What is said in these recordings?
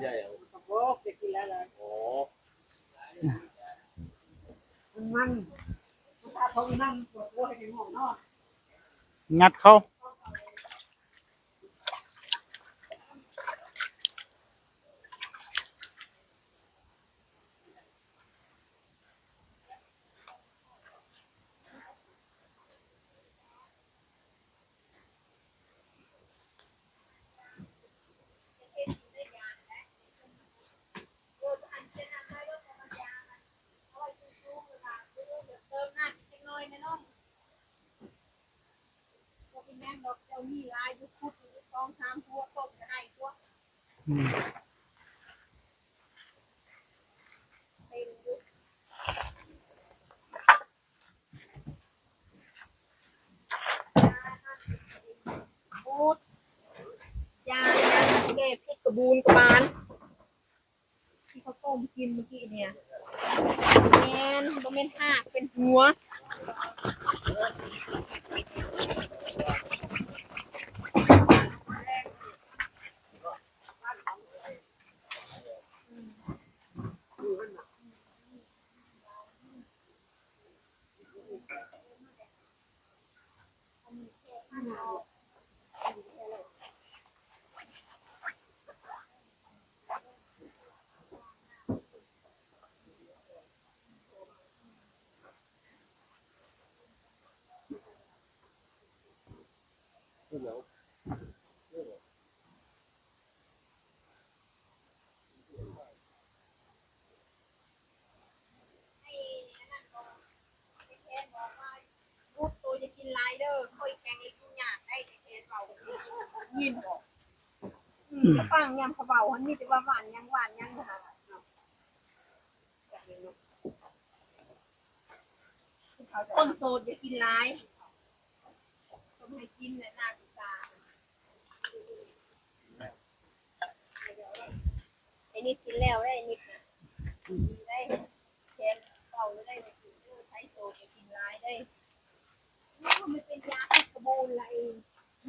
ใหญ่เอากระโปงจะกินแล้วเลยอ๋อมันมันถ้าเขานั่งปวดหัวให้ในห้องนอนงัดเข้า เติมน้ำจักหน่อยนะน้องบ่เป็นแม่ง ดอกเจ้านี่ลายยู่คุดอยู่สองสามตัวต้มก็ได้ตัวอืมเต็มอยู่พูดยายาแก้พิษกระบูนกระบาลที่เขาต้มกินเมื่อกี้เนี่ยแมนบ่แม่นหากเป็นหัว ขึ้นแล้ว ให้อันนั้นก็ไอ้แคนบอกว่าลูกตัวจะกินหลายเด้อค่อยแกงเลยกินยากได้ไอ้แคนเบายินบอก อืมฟังยำเขาเบาหันนี่แต่ว่าหวานยังหวานยังหาคนโสดอย่ากินหลายต้องให้กินแหละนาฬิกาไอ้นี่กินแล้วได้ไอ้นี่นะได้แคนเบาได้เลยกินเด้อใช้โสดอย่ากินหลายได้นี่มันเป็นยาพิษกระบูนอะไร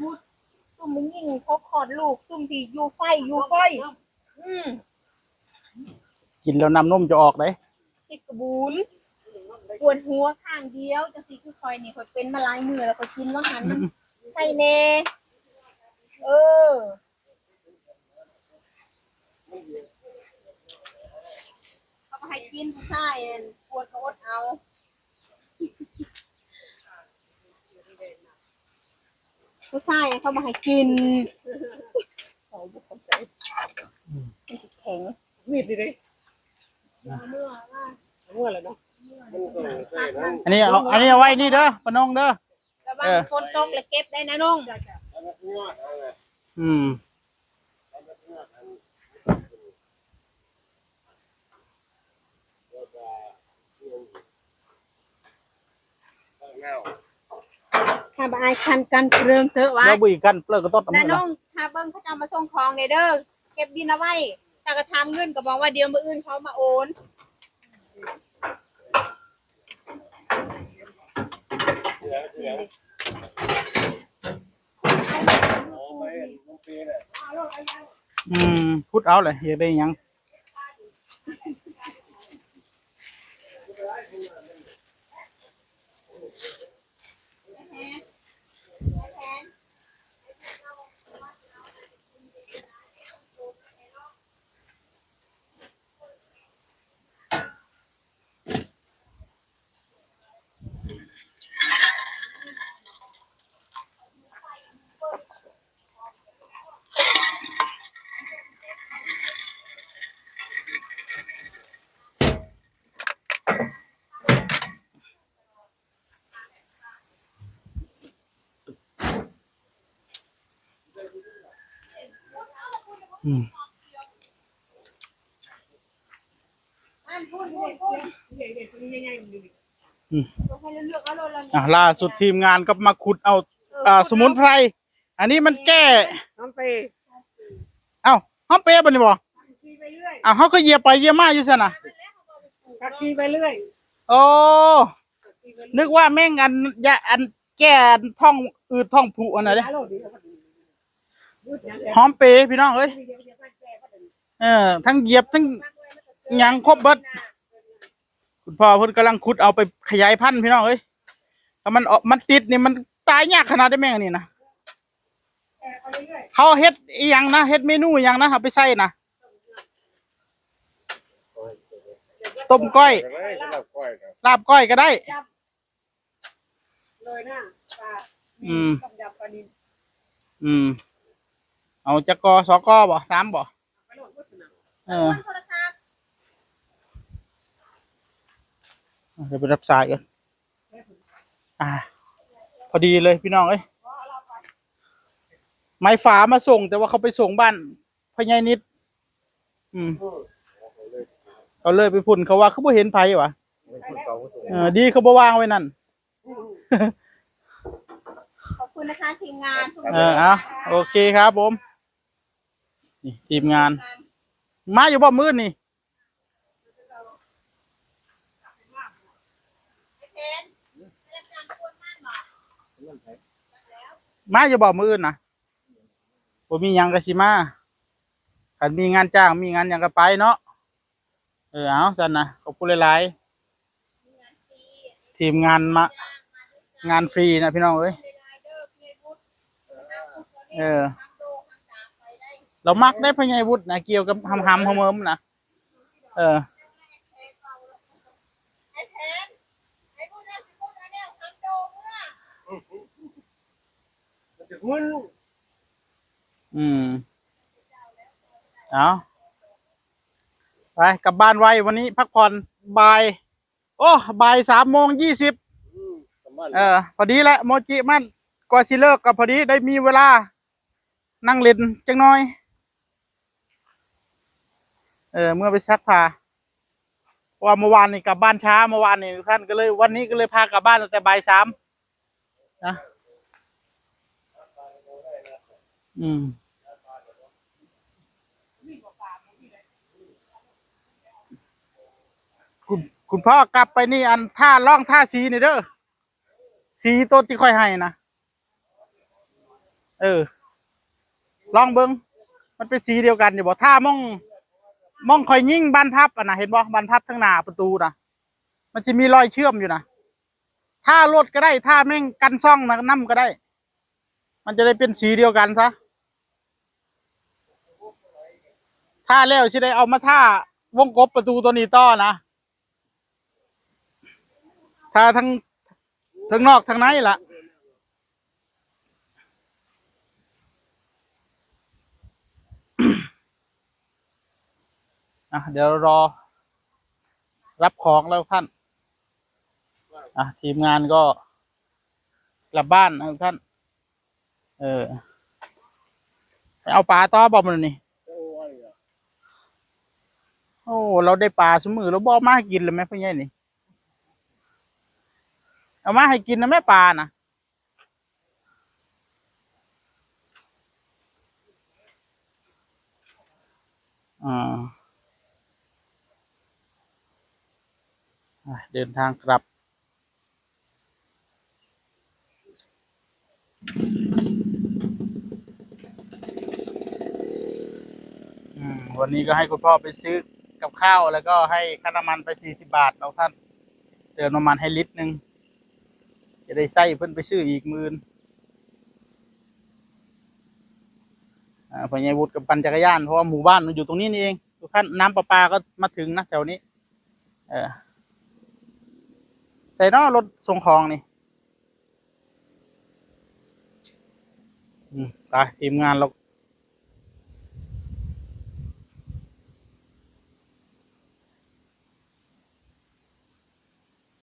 มุดซุ่มมันยิ่งเขาคลอดลูกซุ่ม ที่อยู่ไฟอยู่ไฟอืมกินแล้วน้ำนมจะออกเลยติดกระบูนปวดหัวข้างเดียวจังสีคือคอยนี่คอยเป็นมาหลายมือแล้วคอยกินว่าหันมันใช่แน่เออเขามาให้กินผู้ชายอันปวดก็อดเอาผู้ชายเขามาให้กินเขาบุกเข้าใจ มันสิแข็งมีดดิดิเมื่อว่าเมื่อไรเนาะมันก็ใช่นะอันนี้เอาอันนี้เอาไว้นี่เด้อปะนงเด้อ ระวังเออ ฝนตกแล้วเก็บได้นะน้องเอามาทั่วเอาไงอืมเอามาทั่วอันแล้วก็เรื่องข้างเน่าถ้าบอายคันกันเรืองเถอะไว้แล้วบุยกันเปลือกกระต้นน้ำนะมันน้นะองถ้าเบิ้งเขาจะเอามาส่งของในเด้อ เก็บบินเอาไว้ถ้ากระทำเงินก็บอกว่าเดี๋ยวมืออื่นเขามาโอนเสือเสือโอ้ไปน้องปีน่ะอืมพูดเอาเลยอยากได้หยัง อืม อันพูดพูดพูด เด็กๆคนนี้ง่ายๆมันดิ ให้เลือกเอาเลยอะล่าสุดทีมงานก็มาขุดเอาอ่าสมุนไพร อันนี้มันแก้น้องเปเอ้าห้องเป๊ะบ่นี่บ่ชีไปเรื่อยอ้าวเขาก็เหยียบไปเหยียบมาอยู่ซั่นน่ะทักชีไปเรื่อยโอ้นึกว่าแม่งอันยาอันแก้ท้องอืดท้องผูอันไหนเด้ฮัลโหลดีครับยืดยังหอมเปรย์พี่น้องเอ้ย เออทั้งเหยียบทั้งหยังครบเบิดคุณพ่อเพิ่นกำลังขุดเอาไปขยายพันธุ์พี่น้องเอ้ยถ้ามันออกมันติดนี่มันตายยากขนาดได้แม่งนี่นะเขาเฮ็ดอีหยังนะเฮ็ดเมนูอีหยังนะเอาไปใส่นะต้มก้อย ลาบก้อยก็ได้ เลยนะปลาอืม ต้มยำปลานิลอืม เอาจักกอสอกอบ่สามบ่ เออโทรศัพท์เดี๋ยวไปรับสายกันอ่า พอดีเลยพี่น้องเอ้ยไม้ฝามาส่ง แต่ว่าเขาไปส่งบ้านพญายนิด อืมเขาเลยไปพุ่นเขาว่าเขาบ่เห็นไผวะไม่พูดเก่าก็ถูกเออดีเขาบ่วางไว้นั่น ขอบคุณนะคะทีมงานทุกเออเอาโอเคครับผม นี่ทีมงาน มาอยู่บ่มืดนี่มาอยู่บ่มืดนะบ่มียังก็สิมาคันมีงานจ้างมีงานยังก็ไปเนาะ เออเอาจันนะขอบคุณหลายๆทีมงานมา งานฟรีนะพี่น้องเอ้ย เออ เรามักได้พญายวุฒินะเกี่ยวกับหำหำหเมิมๆนะเออไอ้เพนไอ้พูดได้สิพูดได้เนี่ยทำโดเมื่อมันจะหุ้นอืมเอาไปกลับบ้านไววันนี้พักผ่อนบ่าย โอ้บ่ายสามโมงยี่สิบอืมสมบัติเออ พอดีแหละโมจิมันกว่าสิเลิกก็พอดีได้มีเวลา นั่งเล่นจังน้อยเออเมื่อไปซักผ้าเพาว่าเมื่อวานนี่กลับบ้านช้าเมื่อวานนี่ท่านก็เลย วันนี้ก็เลยพากลับบ้านตั้งแต่บ่ายสามนะอืมคุณคุณพ่อกลับไปนี่อันท่าล่องท่าสีนี่เด้อสีต้นที่ค่อยให้นะเออลองเบิงมันเป็นสีเดียวกันอยู่บ่ท่ามอง มองคอยยิ่งบานพับอะนะเห็นบ่บานพับทั้งหน้าประตูนะมันจะมีรอยเชื่อมอยู่นะท่ารถก็ได้ท่าแม่งกันซ่องนะน้ำก็ได้ มันจะได้เป็นสีเดียวกันซะท่าแล้วสิได้เอามาท่าวงกบประตูตัวนี้ต่อนะถ้าทั้งทั้งนอกทั้งในล่ะ อะเดี๋ยวรอ รับของแล้วท่านอะทีมงานก็กลับบ้านนะท่าน เออเอาปลาต่อบอมันนี่โอ้ เราได้ปลาสมือเราบเอกมาให้กินเลยไหมพี่ใหญ่นี่ เอามาให้กินนะแม่ปลานะอ่าอะเดินทางกลับ วันนี้ก็ให้คุณพ่อไปซื้อกับข้าวแล้วก็ให้ค่าน้ำมันไปสี่สิบาทเอาท่าน เติมน้ำมันให้ลิตรหนึ่งจะได้ใส่เพิ่นไปซื้ออีกหมื่นอ่าพอใหญวุฒิกับปั่นจักรยานเพราะว่าหมู่บ้านมันอยู่ตรงนี้นี่เองทุกท่านน้ำประปาก็มาถึงนะแถวนี้ เออ ใส่นอรถส่งของนี่ไปทีมงานเรา